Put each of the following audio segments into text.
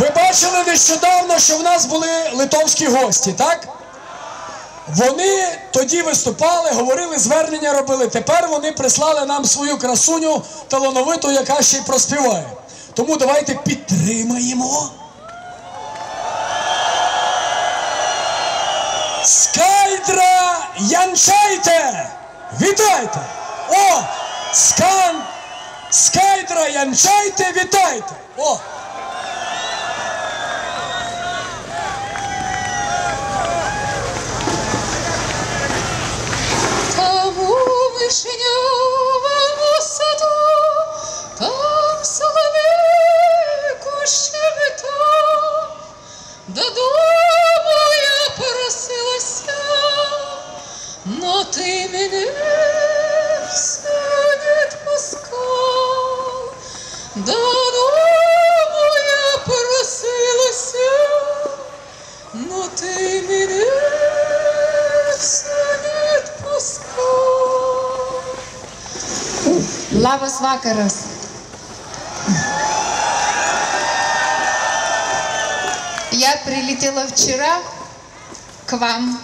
бачили нещодавно, що в нас були литовські гості, так? Вони тоді виступали, говорили, звернення робили. Тепер вони прислали нам свою красуню талановиту, яка ще й проспіває. Тому давайте підтримаємо. Скайдра Янчайте! Вітайте! О! Скан! Скайдра Янчайте, вітайте! О! Додому я просилася, но ти мене все не відпускав. Labas vakaras. Я прилетела вчера к вам.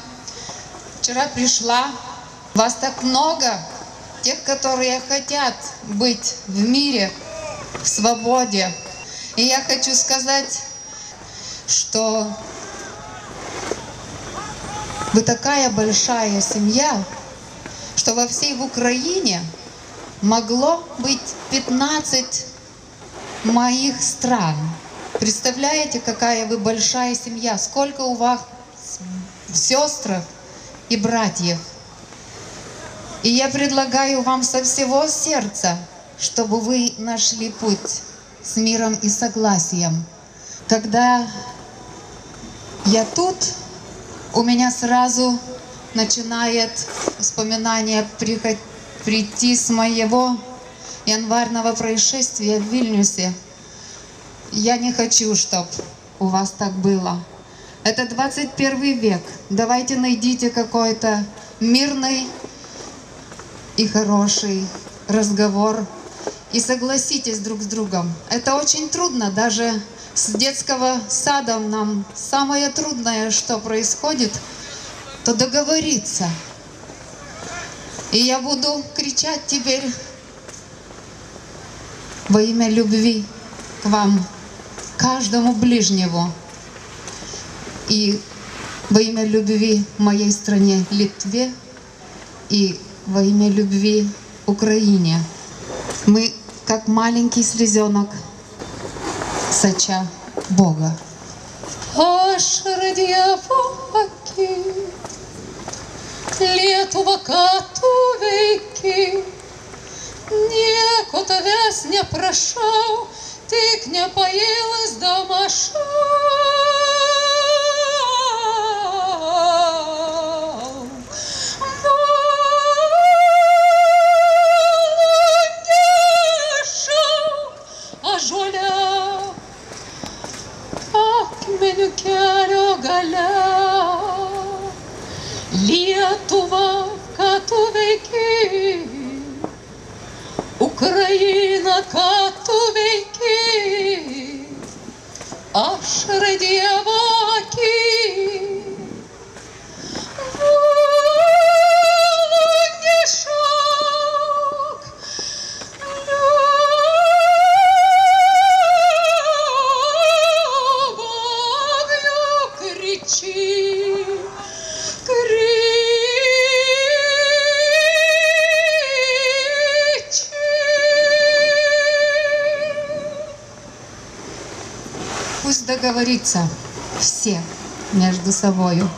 Вчера пришла. Вас так много, тех, которые хотят быть в мире, в свободе. И я хочу сказать, что вы такая большая семья, что во всей Украине могло быть 15 моих стран. Представляете, какая вы большая семья, сколько у вас сестров и братьев. И я предлагаю вам со всего сердца, чтобы вы нашли путь с миром и согласием. Когда я тут, у меня сразу начинает вспоминание прийти с моего январного происшествия в Вильнюсе. Я не хочу, чтобы у вас так было. Это 21 век. Давайте найдите какой-то мирный и хороший разговор и согласитесь друг с другом. Это очень трудно, даже с детского сада нам самое трудное, что происходит, то договориться. И я буду кричать теперь во имя любви к вам, каждому ближнему. И во имя любви моей стране Литве и во имя любви Украине. Мы, как маленький слезенок, соча Бога. Радіаваки, Lietuva, ką tu veiki, nieko tavęs neprašau, tik nepailsdama šau. Akmenių kelio gale. Lietuva, ką tu veiki? Ukraina, ką tu veiki? Aš radievo Пусть договорится все между собою.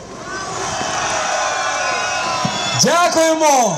Дякуємо!